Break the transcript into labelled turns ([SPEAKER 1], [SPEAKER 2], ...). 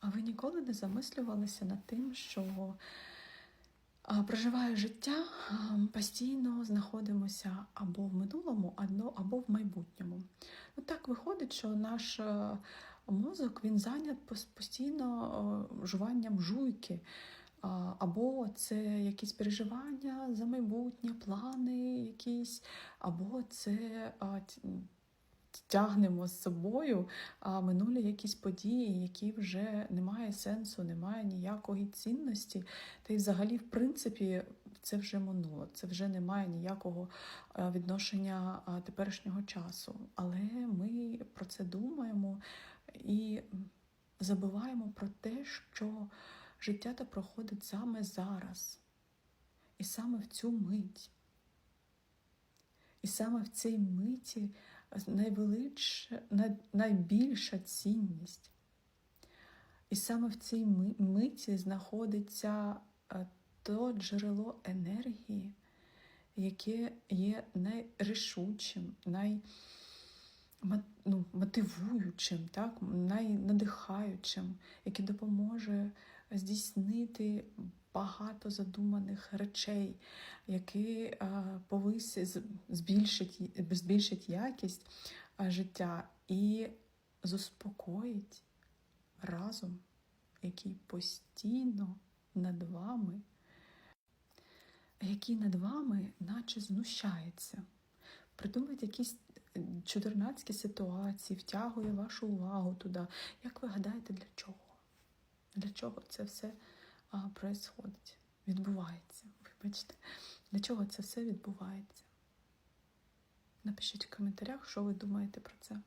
[SPEAKER 1] А ви ніколи не замислювалися над тим, що проживає життя, постійно знаходимося або в минулому, або- в майбутньому. Ну так виходить, що наш е, мозок він зайнят постійно жуванням жуйки. Або це якісь переживання за майбутнє, плани якісь, або це тягнемо з собою а, минулі якісь події, які вже немає сенсу, немає ніякої цінності. Та й взагалі, в принципі, це вже минуло, це вже не має ніякого е, відношення теперішнього часу. Але ми про це думаємо і забуваємо про те, що життя та проходить саме зараз, і саме в цю мить. І саме в цій миті найвеличша, найбільша цінність. І саме в цій миті знаходиться е, то джерело енергії, яке є найрішучим, най, ну, мотивуючим, так? найнадихаючим, яке допоможе здійснити багато задуманих речей, які е, повисить, з- збільшить, збільшить якість е, життя і заспокоїть разум, який постійно над вами, який над вами наче знущається. Придумують якісь е, чудернацькі ситуації, втягує вашу увагу туди. Як ви гадаєте, для чого? Для чого це все а, происходить, відбувається? Вибачте, для чого це все відбувається? Напишіть в коментарях, що ви думаєте про це.